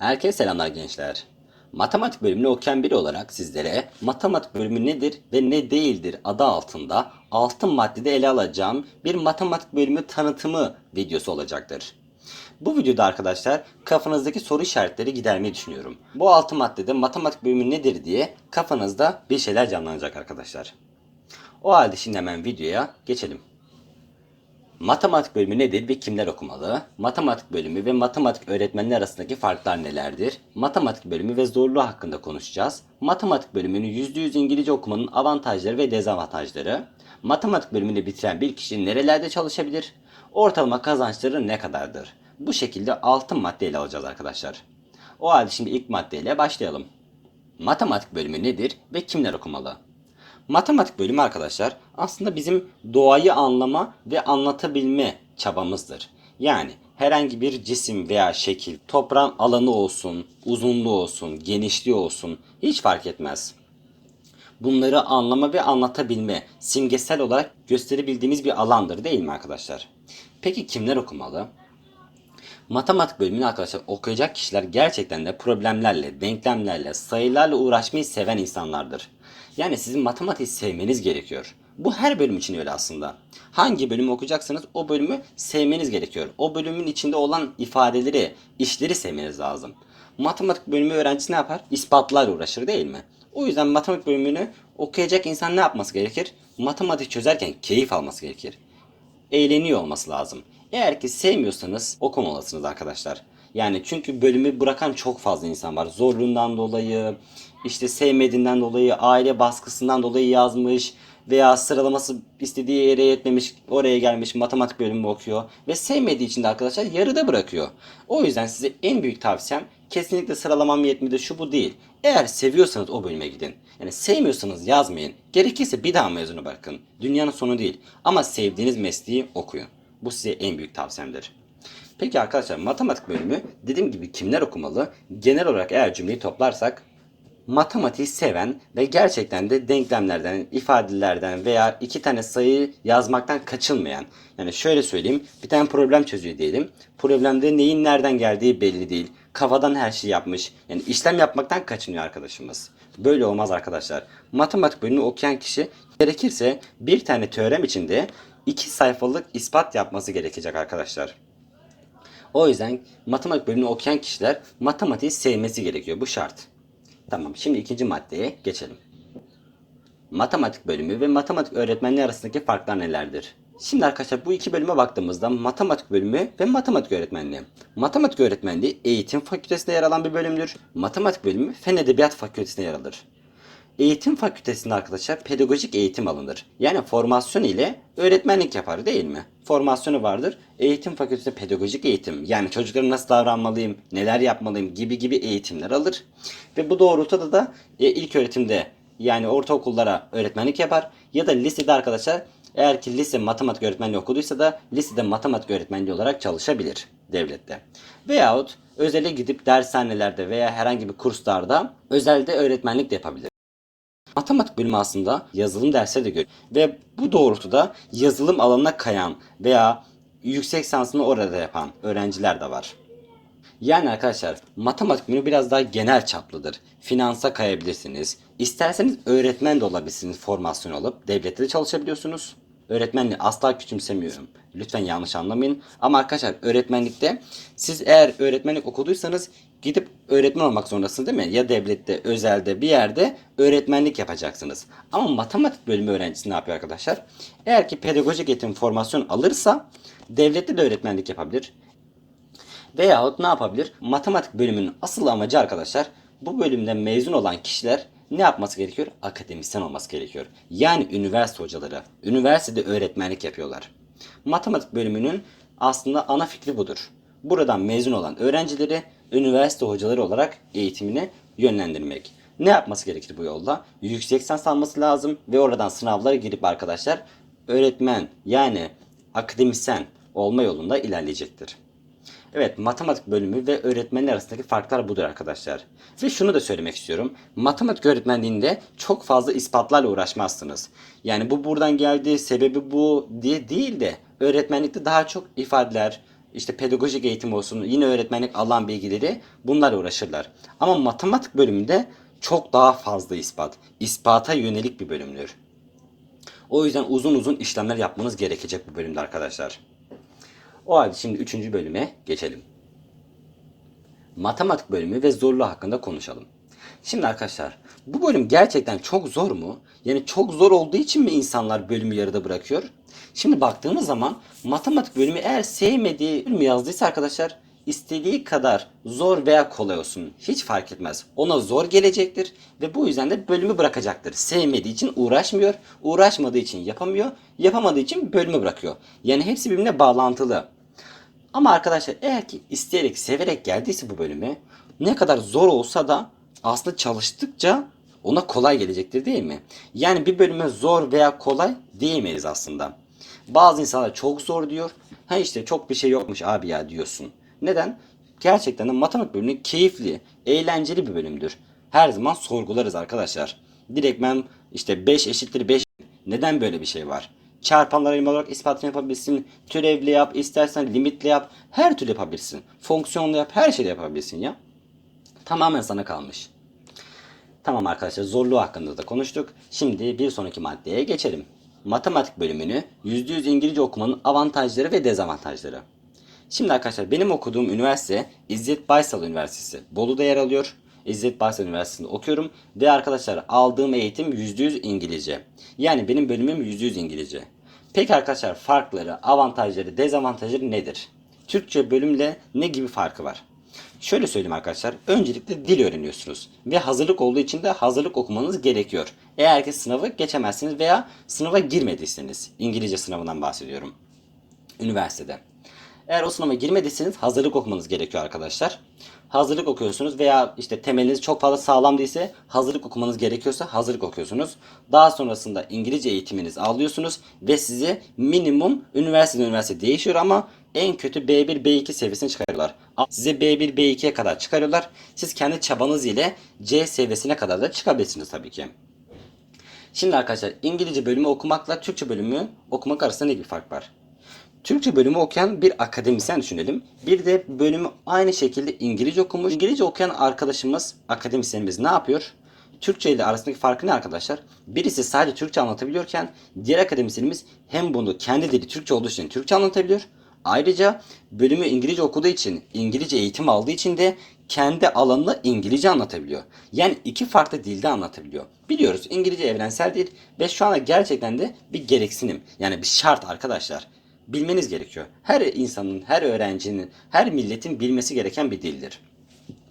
Herkese selamlar gençler. Matematik bölümünü okuyan biri olarak sizlere matematik bölümü nedir ve ne değildir adı altında altın maddede ele alacağım bir matematik bölümü tanıtımı videosu olacaktır. Bu videoda arkadaşlar kafanızdaki soru işaretleri gidermeyi düşünüyorum. Bu altın maddede matematik bölümü nedir diye kafanızda bir şeyler canlanacak arkadaşlar. O halde şimdi hemen videoya geçelim. Matematik bölümü nedir ve kimler okumalı? Matematik bölümü ve matematik öğretmenler arasındaki farklar nelerdir? Matematik bölümü ve zorluğu hakkında konuşacağız. Matematik bölümünü %100 İngilizce okumanın avantajları ve dezavantajları. Matematik bölümünü bitiren bir kişi nerelerde çalışabilir? Ortalama kazançları ne kadardır? Bu şekilde altın madde ele alacağız arkadaşlar. O halde şimdi ilk maddeyle başlayalım. Matematik bölümü nedir ve kimler okumalı? Matematik bölümü arkadaşlar aslında bizim doğayı anlama ve anlatabilme çabamızdır. Yani herhangi bir cisim veya şekil, toprağın alanı olsun, uzunluğu olsun, genişliği olsun hiç fark etmez. Bunları anlama ve anlatabilme, simgesel olarak gösterebildiğimiz bir alandır değil mi arkadaşlar? Peki kimler okumalı? Matematik bölümünü arkadaşlar okuyacak kişiler gerçekten de problemlerle, denklemlerle, sayılarla uğraşmayı seven insanlardır. Yani sizin matematik sevmeniz gerekiyor. Bu her bölüm için öyle aslında. Hangi bölümü okuyacaksanız o bölümü sevmeniz gerekiyor. O bölümün içinde olan ifadeleri, işleri sevmeniz lazım. Matematik bölümü öğrencisi ne yapar? İspatlarla uğraşır değil mi? O yüzden matematik bölümünü okuyacak insan ne yapması gerekir? Matematik çözerken keyif alması gerekir eğleniyor olması lazım. Eğer ki sevmiyorsanız okumalısınız arkadaşlar. Yani çünkü bölümü bırakan çok fazla insan var. Zorluğundan dolayı, işte sevmediğinden dolayı, aile baskısından dolayı yazmış veya sıralaması istediği yere yetmemiş, oraya gelmiş matematik bölümü okuyor ve sevmediği için de arkadaşlar yarıda bırakıyor. O yüzden size en büyük tavsiyem kesinlikle sıralamam yetmedi şu bu değil. Eğer seviyorsanız o bölüme gidin. Yani sevmiyorsanız yazmayın. Gerekirse bir daha mezunu bırakın. Dünyanın sonu değil. Ama sevdiğiniz mesleği okuyun. Bu size en büyük tavsiyemdir. Peki arkadaşlar matematik bölümü dediğim gibi kimler okumalı? Genel olarak eğer cümleyi toplarsak matematiği seven ve gerçekten de denklemlerden, ifadelerden veya iki tane sayı yazmaktan kaçınmayan. Yani şöyle söyleyeyim, bir tane problem çözüyor diyelim. Problemde neyin nereden geldiği belli değil. Kafadan her şeyi yapmış. Yani işlem yapmaktan kaçınıyor arkadaşımız. Böyle olmaz arkadaşlar. Matematik bölümünü okuyan kişi gerekirse bir tane teorem içinde iki sayfalık ispat yapması gerekecek arkadaşlar. O yüzden matematik bölümünü okuyan kişiler matematiği sevmesi gerekiyor. Bu şart. Tamam şimdi ikinci maddeye geçelim. Matematik bölümü ve matematik öğretmenliği arasındaki farklar nelerdir? Şimdi arkadaşlar bu iki bölüme baktığımızda matematik bölümü ve matematik öğretmenliği. Matematik öğretmenliği eğitim fakültesinde yer alan bir bölümdür. Matematik bölümü fen edebiyat fakültesinde yer alır. Eğitim fakültesinde arkadaşlar pedagojik eğitim alınır. Yani formasyon ile öğretmenlik yapar değil mi? Formasyonu vardır. Eğitim fakültesinde pedagojik eğitim yani çocuklara nasıl davranmalıyım, neler yapmalıyım gibi gibi eğitimler alır. Ve bu doğrultuda da e, ilk öğretimde yani ortaokullara öğretmenlik yapar ya da lisede arkadaşlar eğer ki lise matematik öğretmenliği okuduysa da lisede matematik öğretmenliği olarak çalışabilir devlette. Veyahut özele gidip dershanelerde veya herhangi bir kurslarda özelde öğretmenlik de yapabilir. Matematik bölümü aslında yazılım dersleri de görüyor. Ve bu doğrultuda yazılım alanına kayan veya yüksek lisansını orada yapan öğrenciler de var. Yani arkadaşlar matematik bölümü biraz daha genel çaplıdır. Finansa kayabilirsiniz. İsterseniz öğretmen de olabilirsiniz formasyon alıp. Devlette de çalışabiliyorsunuz. Öğretmenliği asla küçümsemiyorum. Lütfen yanlış anlamayın. Ama arkadaşlar öğretmenlikte siz eğer öğretmenlik okuduysanız gidip öğretmen olmak zorundasınız değil mi? Ya devlette, özelde bir yerde öğretmenlik yapacaksınız. Ama matematik bölümü öğrencisi ne yapıyor arkadaşlar? Eğer ki pedagojik eğitim formasyon alırsa devlette de öğretmenlik yapabilir. Veyahut ne yapabilir? Matematik bölümünün asıl amacı arkadaşlar bu bölümden mezun olan kişiler ne yapması gerekiyor? Akademisyen olması gerekiyor. Yani üniversite hocaları. Üniversitede öğretmenlik yapıyorlar. Matematik bölümünün aslında ana fikri budur. Buradan mezun olan öğrencileri üniversite hocaları olarak eğitimine yönlendirmek. Ne yapması gerekir bu yolda? Yüksek lisans alması lazım ve oradan sınavlara girip arkadaşlar öğretmen yani akademisyen olma yolunda ilerleyecektir. Evet matematik bölümü ve öğretmenler arasındaki farklar budur arkadaşlar. Ve şunu da söylemek istiyorum. Matematik öğretmenliğinde çok fazla ispatlarla uğraşmazsınız. Yani bu buradan geldi, sebebi bu diye değil de öğretmenlikte daha çok ifadeler, işte pedagojik eğitim olsun, yine öğretmenlik alan bilgileri bunlarla uğraşırlar. Ama matematik bölümünde çok daha fazla ispat. İspata yönelik bir bölümdür. O yüzden uzun uzun işlemler yapmanız gerekecek bu bölümde arkadaşlar. O halde şimdi 3. bölüme geçelim. Matematik bölümü ve zorluğu hakkında konuşalım. Şimdi arkadaşlar bu bölüm gerçekten çok zor mu? Yani çok zor olduğu için mi insanlar bölümü yarıda bırakıyor? Şimdi baktığımız zaman matematik bölümü eğer sevmediği bölümü yazdıysa arkadaşlar istediği kadar zor veya kolay olsun hiç fark etmez. Ona zor gelecektir ve bu yüzden de bölümü bırakacaktır. Sevmediği için uğraşmıyor, uğraşmadığı için yapamıyor, yapamadığı için bölümü bırakıyor. Yani hepsi birbirine bağlantılı. Ama arkadaşlar eğer ki isteyerek, severek geldiyse bu bölüme ne kadar zor olsa da aslında çalıştıkça ona kolay gelecektir değil mi? Yani bir bölüme zor veya kolay diyemeyiz aslında. Bazı insanlar çok zor diyor. Ha işte çok bir şey yokmuş abi ya diyorsun. Neden? Gerçekten de matematik bölümü keyifli, eğlenceli bir bölümdür. Her zaman sorgularız arkadaşlar. Direktmen işte 5 eşittir 5 neden böyle bir şey var? Çarpanlar ayırma olarak ispatını yapabilirsin. Türevli yap, istersen limitle yap. Her türlü yapabilirsin. Fonksiyonlu yap, her şeyi yapabilirsin ya. Tamamen sana kalmış. Tamam arkadaşlar zorluğu hakkında da konuştuk. Şimdi bir sonraki maddeye geçelim. Matematik bölümünü %100 İngilizce okumanın avantajları ve dezavantajları. Şimdi arkadaşlar benim okuduğum üniversite İzzet Baysal Üniversitesi. Bolu'da yer alıyor. İzzet Baysal Üniversitesi'nde okuyorum. Ve arkadaşlar aldığım eğitim %100 İngilizce. Yani benim bölümüm %100 İngilizce. Peki arkadaşlar farkları, avantajları, dezavantajları nedir? Türkçe bölümle ne gibi farkı var? Şöyle söyleyeyim arkadaşlar. Öncelikle dil öğreniyorsunuz. Ve hazırlık olduğu için de hazırlık okumanız gerekiyor. Eğer ki sınavı geçemezsiniz veya sınava girmediyseniz. İngilizce sınavından bahsediyorum. Üniversitede. Eğer o sınava girmediyseniz hazırlık okumanız gerekiyor arkadaşlar. Hazırlık okuyorsunuz veya işte temeliniz çok fazla sağlam değilse hazırlık okumanız gerekiyorsa hazırlık okuyorsunuz. Daha sonrasında İngilizce eğitiminizi alıyorsunuz ve sizi minimum üniversite üniversite değişiyor ama en kötü B1 B2 seviyesine çıkarıyorlar. Size B1 B2'ye kadar çıkarıyorlar. Siz kendi çabanız ile C seviyesine kadar da çıkabilirsiniz tabii ki. Şimdi arkadaşlar İngilizce bölümü okumakla Türkçe bölümü okumak arasında ne gibi fark var? Türkçe bölümü okuyan bir akademisyen düşünelim. Bir de bölümü aynı şekilde İngilizce okumuş. İngilizce okuyan arkadaşımız, akademisyenimiz ne yapıyor? Türkçe ile arasındaki farkı ne arkadaşlar? Birisi sadece Türkçe anlatabiliyorken diğer akademisyenimiz hem bunu kendi dili Türkçe olduğu için Türkçe anlatabiliyor. Ayrıca bölümü İngilizce okuduğu için, İngilizce eğitim aldığı için de kendi alanını İngilizce anlatabiliyor. Yani iki farklı dilde anlatabiliyor. Biliyoruz İngilizce evrensel dil ve şu anda gerçekten de bir gereksinim. Yani bir şart arkadaşlar bilmeniz gerekiyor. Her insanın, her öğrencinin, her milletin bilmesi gereken bir dildir.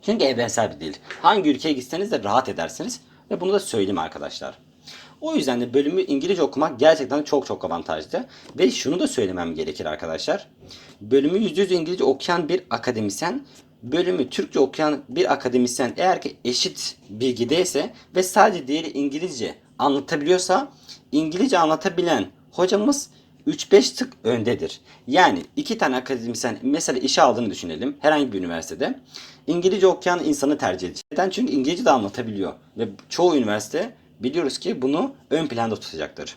Çünkü evrensel bir dil. Hangi ülkeye gitseniz de rahat edersiniz ve bunu da söyleyeyim arkadaşlar. O yüzden de bölümü İngilizce okumak gerçekten çok çok avantajlı. Ve şunu da söylemem gerekir arkadaşlar. Bölümü %100 İngilizce okuyan bir akademisyen bölümü Türkçe okuyan bir akademisyen eğer ki eşit bilgideyse ve sadece diğeri İngilizce anlatabiliyorsa İngilizce anlatabilen hocamız 3-5 tık öndedir. Yani iki tane akademisyen mesela işe aldığını düşünelim herhangi bir üniversitede. İngilizce okuyan insanı tercih edecek. Neden? Çünkü İngilizce de anlatabiliyor. Ve çoğu üniversite biliyoruz ki bunu ön planda tutacaktır.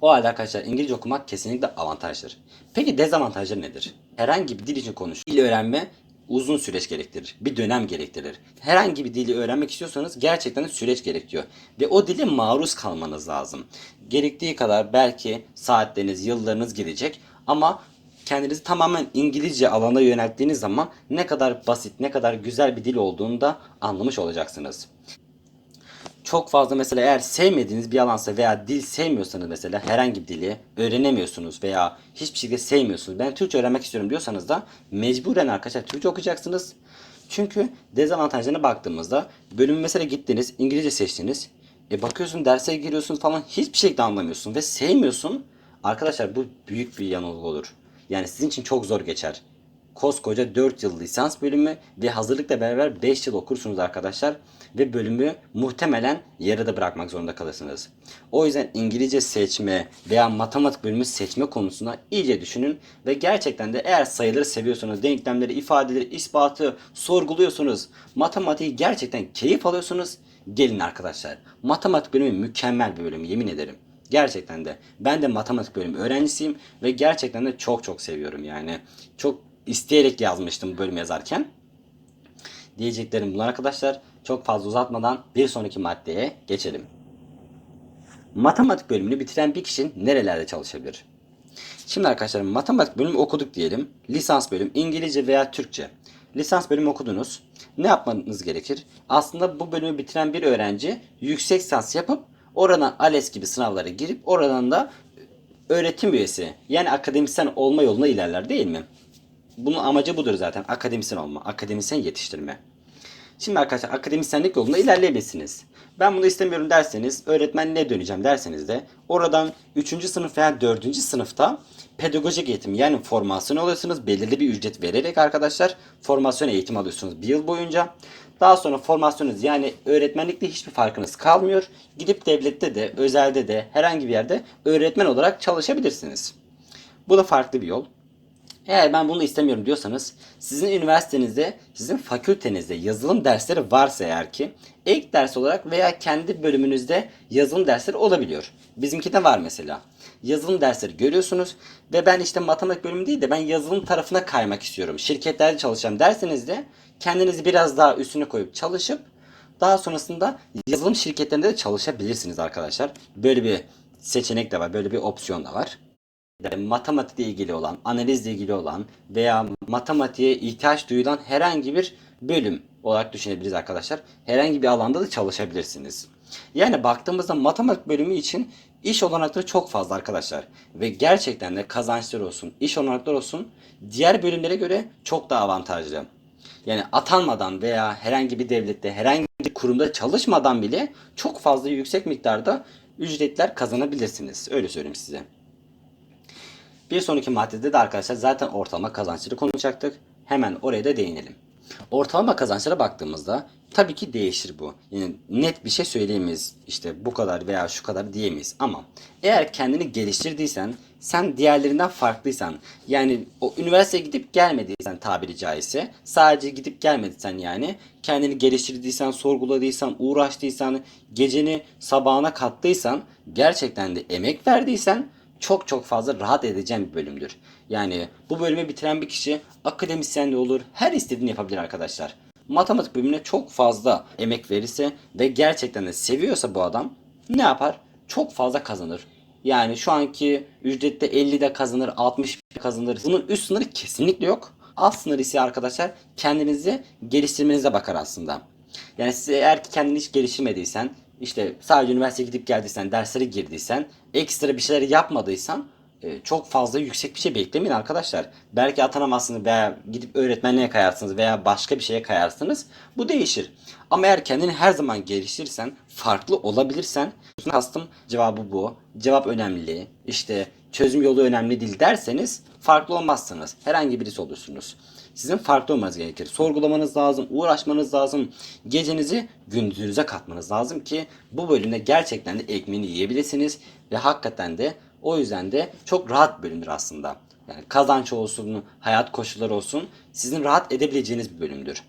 O halde arkadaşlar İngilizce okumak kesinlikle avantajdır. Peki dezavantajları nedir? Herhangi bir dil için konuş. Dil öğrenme uzun süreç gerektirir. Bir dönem gerektirir. Herhangi bir dili öğrenmek istiyorsanız gerçekten süreç gerekiyor. Ve o dile maruz kalmanız lazım. Gerektiği kadar belki saatleriniz, yıllarınız gidecek ama kendinizi tamamen İngilizce alana yönelttiğiniz zaman ne kadar basit, ne kadar güzel bir dil olduğunu da anlamış olacaksınız çok fazla mesela eğer sevmediğiniz bir alansa veya dil sevmiyorsanız mesela herhangi bir dili öğrenemiyorsunuz veya hiçbir şekilde sevmiyorsunuz. Ben Türkçe öğrenmek istiyorum diyorsanız da mecburen arkadaşlar Türkçe okuyacaksınız. Çünkü dezavantajlarına baktığımızda bölümü mesela gittiniz İngilizce seçtiniz. E bakıyorsun derse giriyorsun falan hiçbir şekilde anlamıyorsun ve sevmiyorsun. Arkadaşlar bu büyük bir yanılgı olur. Yani sizin için çok zor geçer koskoca 4 yıl lisans bölümü ve hazırlıkla beraber 5 yıl okursunuz arkadaşlar. Ve bölümü muhtemelen yarıda bırakmak zorunda kalırsınız. O yüzden İngilizce seçme veya matematik bölümü seçme konusunda iyice düşünün. Ve gerçekten de eğer sayıları seviyorsanız, denklemleri, ifadeleri, ispatı sorguluyorsunuz, matematiği gerçekten keyif alıyorsunuz, gelin arkadaşlar. Matematik bölümü mükemmel bir bölüm yemin ederim. Gerçekten de. Ben de matematik bölümü öğrencisiyim ve gerçekten de çok çok seviyorum yani. Çok isteyerek yazmıştım bu bölümü yazarken. Diyeceklerim bunlar arkadaşlar. Çok fazla uzatmadan bir sonraki maddeye geçelim. Matematik bölümünü bitiren bir kişi nerelerde çalışabilir? Şimdi arkadaşlar matematik bölümü okuduk diyelim. Lisans bölüm İngilizce veya Türkçe. Lisans bölümü okudunuz. Ne yapmanız gerekir? Aslında bu bölümü bitiren bir öğrenci yüksek lisans yapıp oradan ALES gibi sınavlara girip oradan da öğretim üyesi yani akademisyen olma yoluna ilerler değil mi? Bunun amacı budur zaten. Akademisyen olma, akademisyen yetiştirme. Şimdi arkadaşlar akademisyenlik yolunda ilerleyebilirsiniz. Ben bunu istemiyorum derseniz öğretmenliğe döneceğim derseniz de oradan 3. sınıf veya 4. sınıfta pedagojik eğitim yani formasyon alıyorsunuz. Belirli bir ücret vererek arkadaşlar formasyon eğitim alıyorsunuz bir yıl boyunca. Daha sonra formasyonunuz yani öğretmenlikte hiçbir farkınız kalmıyor. Gidip devlette de özelde de herhangi bir yerde öğretmen olarak çalışabilirsiniz. Bu da farklı bir yol. Eğer ben bunu istemiyorum diyorsanız sizin üniversitenizde, sizin fakültenizde yazılım dersleri varsa eğer ki ek ders olarak veya kendi bölümünüzde yazılım dersleri olabiliyor. Bizimki de var mesela. Yazılım dersleri görüyorsunuz ve ben işte matematik bölümü değil de ben yazılım tarafına kaymak istiyorum. Şirketlerde çalışacağım derseniz de kendinizi biraz daha üstüne koyup çalışıp daha sonrasında yazılım şirketlerinde de çalışabilirsiniz arkadaşlar. Böyle bir seçenek de var, böyle bir opsiyon da var matematikle ilgili olan, analizle ilgili olan veya matematiğe ihtiyaç duyulan herhangi bir bölüm olarak düşünebiliriz arkadaşlar. Herhangi bir alanda da çalışabilirsiniz. Yani baktığımızda matematik bölümü için iş olanakları çok fazla arkadaşlar. Ve gerçekten de kazançlar olsun, iş olanakları olsun diğer bölümlere göre çok daha avantajlı. Yani atanmadan veya herhangi bir devlette, herhangi bir kurumda çalışmadan bile çok fazla yüksek miktarda ücretler kazanabilirsiniz. Öyle söyleyeyim size. Bir sonraki maddede de arkadaşlar zaten ortalama kazançları konuşacaktık. Hemen oraya da değinelim. Ortalama kazançlara baktığımızda tabii ki değişir bu. Yani net bir şey söyleyemeyiz. İşte bu kadar veya şu kadar diyemeyiz. Ama eğer kendini geliştirdiysen, sen diğerlerinden farklıysan, yani o üniversiteye gidip gelmediysen tabiri caizse, sadece gidip gelmediysen yani, kendini geliştirdiysen, sorguladıysan, uğraştıysan, geceni sabahına kattıysan, gerçekten de emek verdiysen çok çok fazla rahat edeceğim bir bölümdür. Yani bu bölümü bitiren bir kişi akademisyen de olur, her istediğini yapabilir arkadaşlar. Matematik bölümüne çok fazla emek verirse ve gerçekten de seviyorsa bu adam ne yapar? Çok fazla kazanır. Yani şu anki ücrette 50 de kazanır, 60 de kazanır. Bunun üst sınırı kesinlikle yok. Alt sınır ise arkadaşlar kendinizi geliştirmenize bakar aslında. Yani siz eğer ki kendini hiç geliştirmediysen, işte sadece üniversiteye gidip geldiysen, derslere girdiysen, ekstra bir şeyler yapmadıysan e, çok fazla yüksek bir şey beklemeyin arkadaşlar. Belki atanamazsınız veya gidip öğretmenliğe kayarsınız veya başka bir şeye kayarsınız. Bu değişir. Ama eğer kendini her zaman geliştirirsen, farklı olabilirsen, kastım cevabı bu. Cevap önemli, işte çözüm yolu önemli değil derseniz farklı olmazsınız. Herhangi birisi olursunuz. Sizin farklı olmanız gerekir. Sorgulamanız lazım, uğraşmanız lazım. Gecenizi gündüzünüze katmanız lazım ki bu bölümde gerçekten de ekmeğini yiyebilirsiniz ve hakikaten de o yüzden de çok rahat bir bölümdür aslında. Yani kazanç olsun, hayat koşulları olsun sizin rahat edebileceğiniz bir bölümdür.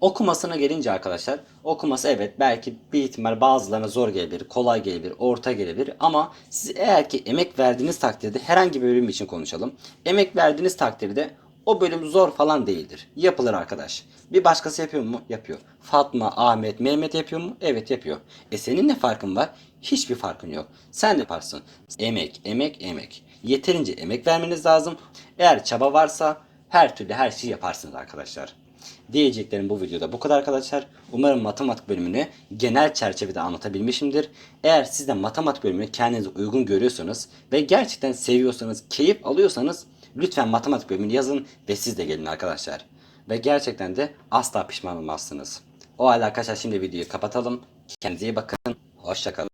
Okumasına gelince arkadaşlar okuması evet belki bir ihtimal bazılarına zor gelebilir, kolay gelebilir, orta gelebilir ama siz eğer ki emek verdiğiniz takdirde herhangi bir bölüm için konuşalım. Emek verdiğiniz takdirde o bölüm zor falan değildir. Yapılır arkadaş. Bir başkası yapıyor mu? Yapıyor. Fatma, Ahmet, Mehmet yapıyor mu? Evet yapıyor. E senin ne farkın var? Hiçbir farkın yok. Sen de yaparsın. Emek, emek, emek. Yeterince emek vermeniz lazım. Eğer çaba varsa her türlü her şeyi yaparsınız arkadaşlar. Diyeceklerim bu videoda bu kadar arkadaşlar. Umarım matematik bölümünü genel çerçevede anlatabilmişimdir. Eğer siz de matematik bölümünü kendinize uygun görüyorsanız ve gerçekten seviyorsanız, keyif alıyorsanız lütfen matematik bölümünü yazın ve siz de gelin arkadaşlar. Ve gerçekten de asla pişman olmazsınız. O halde arkadaşlar şimdi videoyu kapatalım. Kendinize iyi bakın. Hoşçakalın.